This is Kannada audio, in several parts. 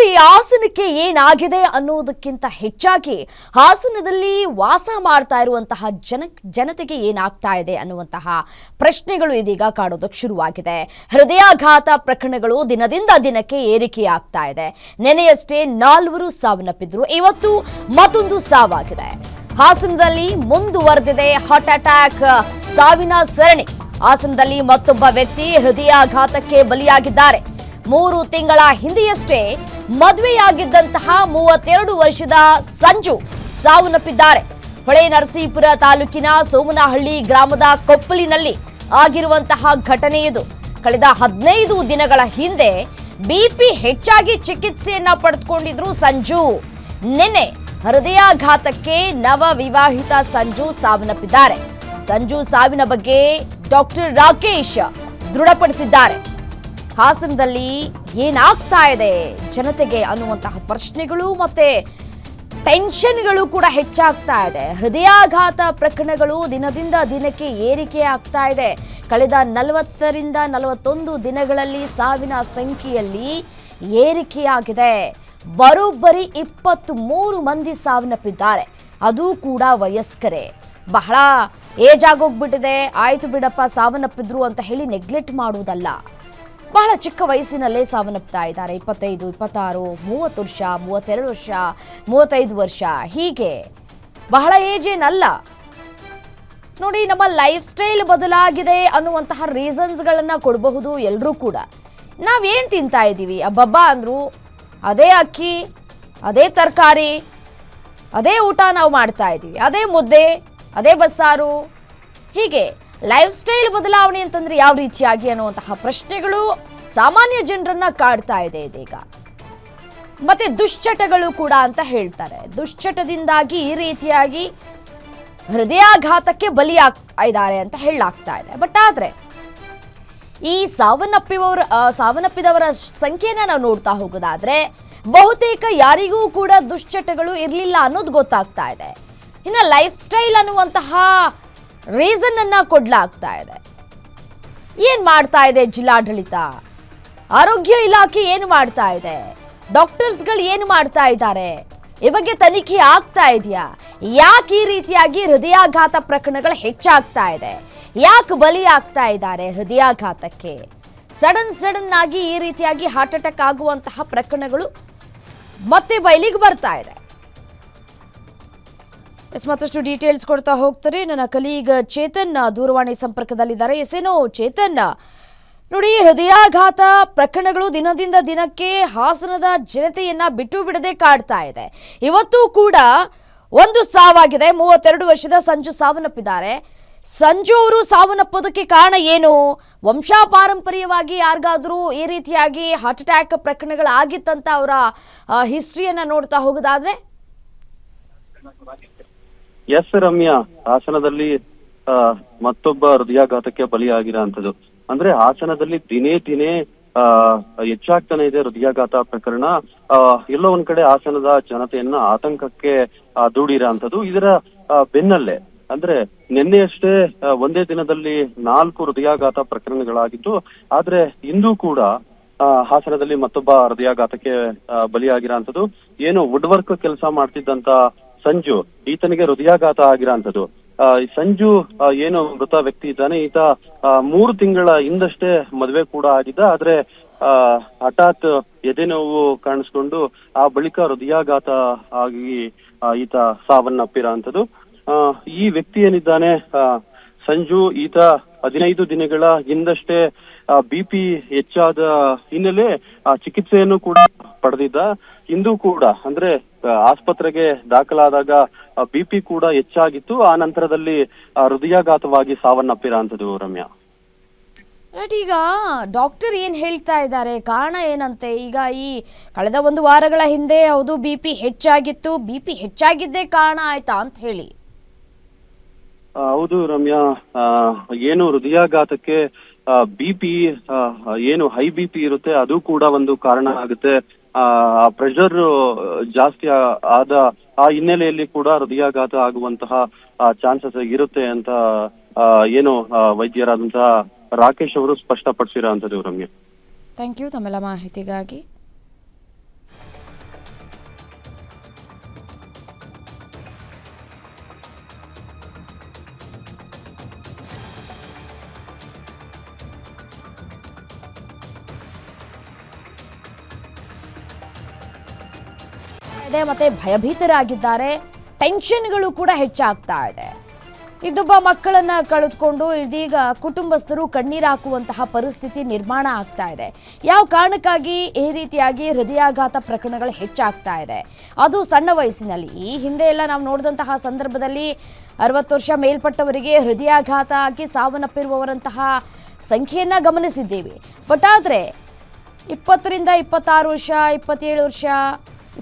ನೋಡಿ, ಹಾಸನಕ್ಕೆ ಏನಾಗಿದೆ ಅನ್ನೋದಕ್ಕಿಂತ ಹೆಚ್ಚಾಗಿ ಹಾಸನದಲ್ಲಿ ವಾಸ ಮಾಡ್ತಾ ಇರುವಂತಹ ಜನ, ಜನತೆಗೆ ಏನಾಗ್ತಾ ಇದೆ ಅನ್ನುವಂತಹ ಪ್ರಶ್ನೆಗಳು ಇದೀಗ ಕಾಡೋದಕ್ಕೆ ಶುರುವಾಗಿದೆ. ಹೃದಯಾಘಾತ ಪ್ರಕರಣಗಳು ದಿನದಿಂದ ದಿನಕ್ಕೆ ಏರಿಕೆಯಾಗ್ತಾ ಇದೆ. ನೆನೆಯಷ್ಟೇ ನಾಲ್ವರು ಸಾವನ್ನಪ್ಪಿದ್ರು. ಇವತ್ತು ಮತ್ತೊಂದು ಸಾವಾಗಿದೆ. ಹಾಸನದಲ್ಲಿ ಮುಂದುವರೆದಿದೆ ಹಾರ್ಟ್ ಅಟ್ಯಾಕ್ ಸಾವಿನ ಸರಣಿ. ಹಾಸನದಲ್ಲಿ ಮತ್ತೊಬ್ಬ ವ್ಯಕ್ತಿ ಹೃದಯಾಘಾತಕ್ಕೆ ಬಲಿಯಾಗಿದ್ದಾರೆ. ಮೂರು ತಿಂಗಳ ಹಿಂದೆಯಷ್ಟೇ ಮದುವೆಯಾಗಿದ್ದಂತಹ ಮೂವತ್ತೆರಡು ವರ್ಷದ ಸಂಜು ಸಾವನ್ನಪ್ಪಿದ್ದಾರೆ. ಹೊಳೆ ನರಸೀಪುರ ತಾಲೂಕಿನ ಸೋಮನಹಳ್ಳಿ ಗ್ರಾಮದ ಕೊಪ್ಪಲಿನಲ್ಲಿ ಆಗಿರುವಂತಹ ಘಟನೆ ಇದು. ಕಳೆದ ಹದಿನೈದು ದಿನಗಳ ಹಿಂದೆ ಬಿಪಿ ಹೆಚ್ಚಾಗಿ ಚಿಕಿತ್ಸೆಯನ್ನ ಪಡೆದುಕೊಂಡಿದ್ರು ಸಂಜು. ನಿನ್ನೆ ಹೃದಯಾಘಾತಕ್ಕೆ ನವ ವಿವಾಹಿತ ಸಂಜು ಸಾವನ್ನಪ್ಪಿದ್ದಾರೆ. ಸಂಜು ಸಾವಿನ ಬಗ್ಗೆ ಡಾಕ್ಟರ್ ರಾಕೇಶ್ ದೃಢಪಡಿಸಿದ್ದಾರೆ. ಹಾಸನದಲ್ಲಿ ಏನಾಗ್ತಾ ಇದೆ ಜನತೆಗೆ ಅನ್ನುವಂತಹ ಪ್ರಶ್ನೆಗಳು ಮತ್ತೆ ಟೆನ್ಷನ್ಗಳು ಕೂಡ ಹೆಚ್ಚಾಗ್ತಾ ಇದೆ ಹೃದಯಾಘಾತ ಪ್ರಕರಣಗಳು ದಿನದಿಂದ ದಿನಕ್ಕೆ ಏರಿಕೆ ಆಗ್ತಾ ಇದೆ ಕಳೆದ ನಲವತ್ತರಿಂದ ನಲವತ್ತೊಂದು ದಿನಗಳಲ್ಲಿ ಸಾವಿನ ಸಂಖ್ಯೆಯಲ್ಲಿ ಏರಿಕೆಯಾಗಿದೆ. ಬರೋಬ್ಬರಿ ಇಪ್ಪತ್ತು ಮೂರು ಮಂದಿ ಸಾವನ್ನಪ್ಪಿದ್ದಾರೆ ಅದು ಕೂಡ ವಯಸ್ಕರೇ. ಬಹಳ ಏಜ್ ಆಗೋಗ್ಬಿಟ್ಟಿದೆ. ಆಯ್ತು ಬಿಡಪ್ಪ ಸಾವನ್ನಪ್ಪಿದ್ರು ಅಂತ ಹೇಳಿ ನೆಗ್ಲೆಕ್ಟ್ ಮಾಡುವುದಲ್ಲ. ಬಹಳ ಚಿಕ್ಕ ವಯಸ್ಸಿನಲ್ಲೇ ಸಾವನ್ನಪ್ತಾ ಇದ್ದಾರೆ. ಇಪ್ಪತ್ತೈದು, ಇಪ್ಪತ್ತಾರು, ಮೂವತ್ತು ವರ್ಷ, ಮೂವತ್ತೆರಡು ವರ್ಷ, ಮೂವತ್ತೈದು ವರ್ಷ. ಹೀಗೆ ಬಹಳ ಏಜ್ ಏನಲ್ಲ. ನೋಡಿ, ನಮ್ಮ ಲೈಫ್ ಸ್ಟೈಲ್ ಬದಲಾಗಿದೆ ಅನ್ನುವಂತಹ ರೀಸನ್ಸ್ಗಳನ್ನು ಕೊಡಬಹುದು ಎಲ್ಲರೂ ಕೂಡ. ನಾವೇನು ತಿಂತಾ ಇದ್ದೀವಿ? ಅಬ್ಬಬ್ಬ ಅಂದರು, ಅದೇ ಅಕ್ಕಿ, ಅದೇ ತರಕಾರಿ, ಅದೇ ಊಟ ನಾವು ಮಾಡ್ತಾ ಇದ್ದೀವಿ. ಅದೇ ಮುದ್ದೆ, ಅದೇ ಬಸ್ಸಾರು. ಹೀಗೆ. ಲೈಫ್ ಸ್ಟೈಲ್ ಬದಲಾವಣೆ ಅಂತಂದ್ರೆ ಯಾವ ರೀತಿಯಾಗಿ ಅನ್ನುವಂತಹ ಪ್ರಶ್ನೆಗಳು ಸಾಮಾನ್ಯ ಜನರನ್ನ ಕಾಡ್ತಾ ಇದೆ ಇದೀಗ. ಮತ್ತೆ ದುಶ್ಚಟಗಳು ಕೂಡ ಅಂತ ಹೇಳ್ತಾರೆ. ದುಶ್ಚಟದಿಂದಾಗಿ ಈ ರೀತಿಯಾಗಿ ಹೃದಯಾಘಾತಕ್ಕೆ ಬಲಿಯಾಗ್ತಾ ಇದ್ದಾರೆ ಅಂತ ಹೇಳಾಗ್ತಾ ಇದೆ. ಬಟ್ ಆದ್ರೆ ಈ ಸಾವನ್ನಪ್ಪಿದವರ ಆ, ಸಾವನ್ನಪ್ಪಿದವರ ಸಂಖ್ಯೆನ ನಾವು ನೋಡ್ತಾ ಹೋಗೋದಾದ್ರೆ ಬಹುತೇಕ ಯಾರಿಗೂ ಕೂಡ ದುಶ್ಚಟಗಳು ಇರಲಿಲ್ಲ ಅನ್ನೋದು ಗೊತ್ತಾಗ್ತಾ ಇದೆ. ಇನ್ನು ಲೈಫ್ ಸ್ಟೈಲ್ ಅನ್ನುವಂತಹ ರೀಸನ್ ಅನ್ನ ಕೊಡ್ಲಾಗ್ತಾ ಇದೆ. ಏನ್ ಮಾಡ್ತಾ ಇದೆ ಜಿಲ್ಲಾಡಳಿತ? ಆರೋಗ್ಯ ಇಲಾಖೆ ಏನು ಮಾಡ್ತಾ ಇದೆ? ಡಾಕ್ಟರ್ಸ್ಗಳು ಏನು ಮಾಡ್ತಾ ಇದ್ದಾರೆ? ಈ ಬಗ್ಗೆ ತನಿಖೆ ಆಗ್ತಾ ಇದೆಯಾ? ಯಾಕೆ ಈ ರೀತಿಯಾಗಿ ಹೃದಯಾಘಾತ ಪ್ರಕರಣಗಳು ಹೆಚ್ಚಾಗ್ತಾ ಇದೆ? ಯಾಕೆ ಬಲಿ ಆಗ್ತಾ ಇದ್ದಾರೆ ಹೃದಯಾಘಾತಕ್ಕೆ? ಸಡನ್ ಸಡನ್ ಆಗಿ ಈ ರೀತಿಯಾಗಿ ಹಾರ್ಟ್ ಅಟ್ಯಾಕ್ ಆಗುವಂತಹ ಪ್ರಕರಣಗಳು ಮತ್ತೆ ಬಯಲಿಗೆ ಬರ್ತಾ ಇದೆ. ಎಸ್, ಮತ್ತಷ್ಟು ಡೀಟೇಲ್ಸ್ ಕೊಡ್ತಾ ಹೋಗ್ತಾರೆ. ನನ್ನ ಕಲೀಗ್ ಚೇತನ್ ದೂರವಾಣಿ ಸಂಪರ್ಕದಲ್ಲಿದ್ದಾರೆ. ಎಸ್, ಏನೋ ಚೇತನ್ ನೋಡಿ, ಹೃದಯಾಘಾತ ಪ್ರಕರಣಗಳು ದಿನದಿಂದ ದಿನಕ್ಕೆ ಹಾಸನದ ಜನತೆಯನ್ನ ಬಿಟ್ಟು ಬಿಡದೆ ಕಾಡ್ತಾ ಇದೆ. ಇವತ್ತು ಕೂಡ ಒಂದು ಸಾವಾಗಿದೆ. ಮೂವತ್ತೆರಡು ವರ್ಷದ ಸಂಜು ಸಾವನ್ನಪ್ಪಿದ್ದಾರೆ. ಸಂಜು ಅವರು ಸಾವನ್ನಪ್ಪೋದಕ್ಕೆ ಕಾರಣ ಏನು? ವಂಶಪಾರಂಪರ್ಯವಾಗಿ ಯಾರಿಗಾದರೂ ಈ ರೀತಿಯಾಗಿ ಹಾರ್ಟ್ ಅಟ್ಯಾಕ್ ಪ್ರಕರಣಗಳಾಗಿತ್ತಂತ ಅವರ ಹಿಸ್ಟ್ರಿಯನ್ನ ನೋಡ್ತಾ ಹೋಗೋದಾದ್ರೆ? ಎಸ್ ರಮ್ಯಾ ಹಾಸನದಲ್ಲಿ ಮತ್ತೊಬ್ಬ ಹೃದಯಾಘಾತಕ್ಕೆ ಬಲಿಯಾಗಿರೋಂಥದ್ದು ಅಂದ್ರೆ ಹಾಸನದಲ್ಲಿ ದಿನೇ ದಿನೇ, ಆ, ಹೆಚ್ಚಾಗ್ತಾನೆ ಇದೆ ಹೃದಯಾಘಾತ ಪ್ರಕರಣ. ಎಲ್ಲೋ ಒಂದ್ ಕಡೆ ಹಾಸನದ ಜನತೆಯನ್ನ ಆತಂಕಕ್ಕೆ ದೂಡಿರೋಂಥದ್ದು ಇದರ ಬೆನ್ನಲ್ಲೇ, ಅಂದ್ರೆ ನಿನ್ನೆಯಷ್ಟೇ ಒಂದೇ ದಿನದಲ್ಲಿ ನಾಲ್ಕು ಹೃದಯಾಘಾತ ಪ್ರಕರಣಗಳಾಗಿದ್ದು ಆದ್ರೆ ಇಂದು ಕೂಡ ಹಾಸನದಲ್ಲಿ ಮತ್ತೊಬ್ಬ ಹೃದಯಾಘಾತಕ್ಕೆ ಬಲಿಯಾಗಿರೋಂಥದ್ದು ಏನು ವುಡ್ ವರ್ಕ್ ಕೆಲಸ ಮಾಡ್ತಿದ್ದಂತ ಸಂಜು ಈತನಿಗೆ ಹೃದಯಾಘಾತ ಆಗಿರೋಂಥದ್ದು. ಸಂಜು ಏನು ಮೃತ ವ್ಯಕ್ತಿ ಇದ್ದಾನೆ. ಈತ ಮೂರು ತಿಂಗಳ ಹಿಂದಷ್ಟೇ ಮದುವೆ ಕೂಡ ಆಗಿದ್ದ. ಆದ್ರೆ ಆ, ಹಠಾತ್ ಎದೆ ನೋವು ಕಾಣಿಸ್ಕೊಂಡು ಆ ಬಳಿಕ ಹೃದಯಾಘಾತ ಆಗಿ ಈತ ಸಾವನ್ನಪ್ಪಿರೋಂಥದ್ದು. ಈ ವ್ಯಕ್ತಿ ಏನಿದ್ದಾನೆ? ಸಂಜು ಈತ ಹದಿನೈದು ದಿನಗಳ ಹಿಂದಷ್ಟೇ ಬಿ ಪಿ ಹೆಚ್ಚಾದ ಹಿನ್ನೆಲೆ ಆ, ಚಿಕಿತ್ಸೆಯನ್ನು ಕೂಡ ಪಡೆದಿದ್ದ. ಇಂದು ಕೂಡ ಅಂದ್ರೆ ಆಸ್ಪತ್ರೆಗೆ ದಾಖಲಾದಾಗ ಬಿ ಪಿ ಕೂಡ ಹೆಚ್ಚಾಗಿತ್ತು. ಆ ನಂತರದಲ್ಲಿ ಹೃದಯಾಘಾತವಾಗಿ ಸಾವನ್ನಪ್ಪಿರೋಂಥದ್ದು ರಮ್ಯಾ. ಈಗ ಡಾಕ್ಟರ್ ಏನು ಹೇಳ್ತಾ ಇದ್ದಾರೆ? ಕಾರಣ ಏನಂತೆ? ಈಗ ಈ ಕಳೆದ ಒಂದು ವಾರಗಳ ಹಿಂದೆ ಹೌದು ಬಿ ಪಿ ಹೆಚ್ಚಾಗಿತ್ತು. ಬಿ ಪಿ ಹೆಚ್ಚಾಗಿದ್ದೇ ಕಾರಣ ಆಯ್ತಾ ಅಂತ ಹೇಳಿ. ಹೌದು ರಮ್ಯಾ. ಏನು ಹೃದಯಾಘಾತಕ್ಕೆ ಬಿ ಪಿ ಏನು ಹೈ ಬಿ ಪಿ ಇರುತ್ತೆ ಅದು ಕೂಡ ಒಂದು ಕಾರಣ ಆಗುತ್ತೆ. ಪ್ರೆಷರ್ ಜಾಸ್ತಿ ಆ- ಆದ ಆ ಹಿನ್ನೆಲೆಯಲ್ಲಿ ಕೂಡ ಹೃದಯಾಘಾತ ಆಗುವಂತಹ ಚಾನ್ಸಸ್ ಇರುತ್ತೆ ಅಂತ ಆ, ಏನು ಆ, ವೈದ್ಯರಾದಂತಹ ರಾಕೇಶ್ ಅವರು ಸ್ಪಷ್ಟಪಡಿಸಿರೋ ಅಂತದ್ದು ರಮ್ಯ ಥ್ಯಾಂಕ್ ಯು ತಮ್ಮೆಲ್ಲ ಮಾಹಿತಿಗಾಗಿ. ಇದೆ, ಮತ್ತೆ ಭಯಭೀತರಾಗಿದ್ದಾರೆ. ಟೆನ್ಷನ್ಗಳು ಕೂಡ ಹೆಚ್ಚಾಗ್ತಾ ಇದೆ. ಇದೊಬ್ಬ ಮಕ್ಕಳನ್ನ ಕಳೆದುಕೊಂಡು ಇದೀಗ ಕುಟುಂಬಸ್ಥರು ಕಣ್ಣೀರು ಹಾಕುವಂತಹ ಪರಿಸ್ಥಿತಿ ನಿರ್ಮಾಣ ಆಗ್ತಾ ಇದೆ. ಯಾವ ಕಾರಣಕ್ಕಾಗಿ ಈ ರೀತಿಯಾಗಿ ಹೃದಯಾಘಾತ ಪ್ರಕರಣಗಳು ಹೆಚ್ಚಾಗ್ತಾ ಇದೆ? ಅದು ಸಣ್ಣ ವಯಸ್ಸಿನಲ್ಲಿ. ಈ ಹಿಂದೆ ಎಲ್ಲ ನಾವು ನೋಡಿದಂತಹ ಸಂದರ್ಭದಲ್ಲಿ ಅರವತ್ತು ವರ್ಷ ಮೇಲ್ಪಟ್ಟವರಿಗೆ ಹೃದಯಾಘಾತ ಆಗಿ ಸಾವನ್ನಪ್ಪಿರುವವರಂತಹ ಸಂಖ್ಯೆಯನ್ನ ಗಮನಿಸಿದ್ದೀವಿ. ಬಟ್ ಆದರೆ ಇಪ್ಪತ್ತರಿಂದ ಇಪ್ಪತ್ತಾರು ವರ್ಷ, ಇಪ್ಪತ್ತೇಳು ವರ್ಷ,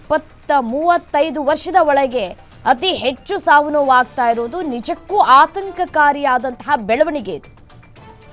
ಇಪ್ಪತ್ತ ಮೂವತ್ತೈದು ವರ್ಷದ ಒಳಗೆ ಅತಿ ಹೆಚ್ಚು ಸಾವು ನೋವಾಗ್ತಾ ಇರೋದು ನಿಜಕ್ಕೂ ಆತಂಕಕಾರಿಯಾದಂತಹ ಬೆಳವಣಿಗೆ ಇದು.